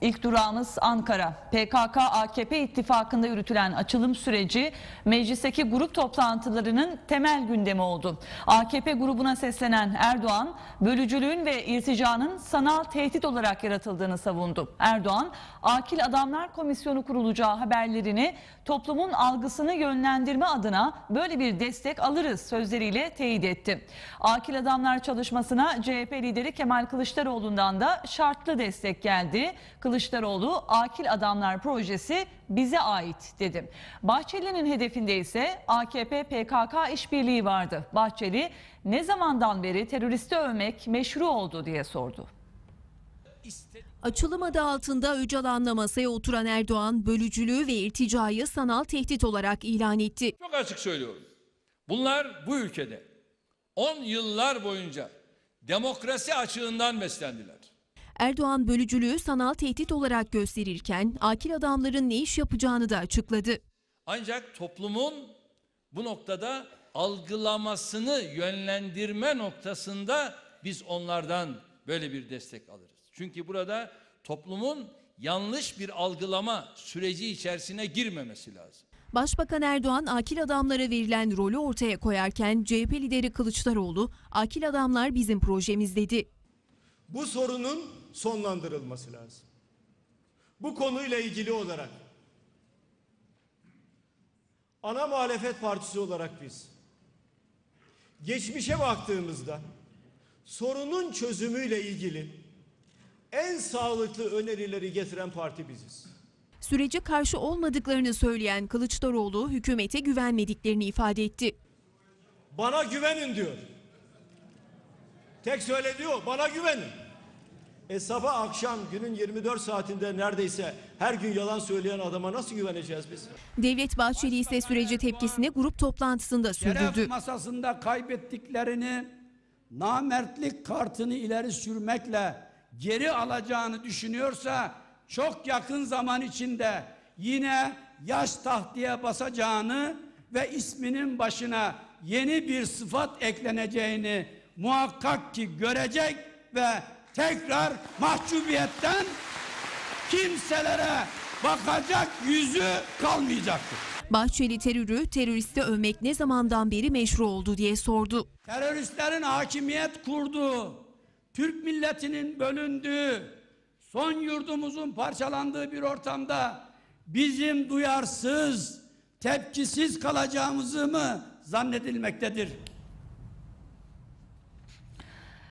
İlk durağımız Ankara. PKK-AKP ittifakında yürütülen açılım süreci meclisteki grup toplantılarının temel gündemi oldu. AKP grubuna seslenen Erdoğan, bölücülüğün ve irticanın sanal tehdit olarak yaratıldığını savundu. Erdoğan, Akil Adamlar Komisyonu kurulacağı haberlerini toplumun algısını yönlendirme adına böyle bir destek alırız sözleriyle teyit etti. Akil Adamlar çalışmasına CHP lideri Kemal Kılıçdaroğlu'ndan da şartlı destek geldi. Kılıçdaroğlu Akil Adamlar projesi bize ait dedi. Bahçeli'nin hedefinde ise AKP PKK işbirliği vardı. Bahçeli ne zamandan beri teröristi övmek meşru oldu diye sordu. Açılım adı altında Öcalan'la masaya oturan Erdoğan, bölücülüğü ve irticayı sanal tehdit olarak ilan etti. Çok açık söylüyorum. Bunlar bu ülkede 10 yıllar boyunca demokrasi açığından beslendiler. Erdoğan bölücülüğü sanal tehdit olarak gösterirken akil adamların ne iş yapacağını da açıkladı. Ancak toplumun bu noktada algılamasını yönlendirme noktasında biz onlardan böyle bir destek alırız. Çünkü burada toplumun yanlış bir algılama süreci içerisine girmemesi lazım. Başbakan Erdoğan akil adamlara verilen rolü ortaya koyarken CHP lideri Kılıçdaroğlu akil adamlar bizim projemiz dedi. Bu sorunun sonlandırılması lazım. Bu konuyla ilgili olarak ana muhalefet partisi olarak biz geçmişe baktığımızda sorunun çözümüyle ilgili en sağlıklı önerileri getiren parti biziz. Sürece karşı olmadıklarını söyleyen Kılıçdaroğlu hükümete güvenmediklerini ifade etti. Bana güvenin diyor. Tek söylediği o. Bana güvenin. E sabah akşam günün 24 saatinde neredeyse her gün yalan söyleyen adama nasıl güveneceğiz biz? Devlet Bahçeli ise sürece tepkisini grup toplantısında sürdürdü. Şeref masasında kaybettiklerini namertlik kartını ileri sürmekle geri alacağını düşünüyorsa çok yakın zaman içinde yine yaş tahtaya basacağını ve isminin başına yeni bir sıfat ekleneceğini muhakkak ki görecek ve tekrar mahcubiyetten kimselere bakacak yüzü kalmayacaktır. Bahçeli terörü teröristi övmek ne zamandan beri meşru oldu diye sordu. teröristlerin hakimiyet kurduğu, Türk milletinin bölündüğü, son yurdumuzun parçalandığı bir ortamda bizim duyarsız, tepkisiz kalacağımızı mı zannedilmektedir?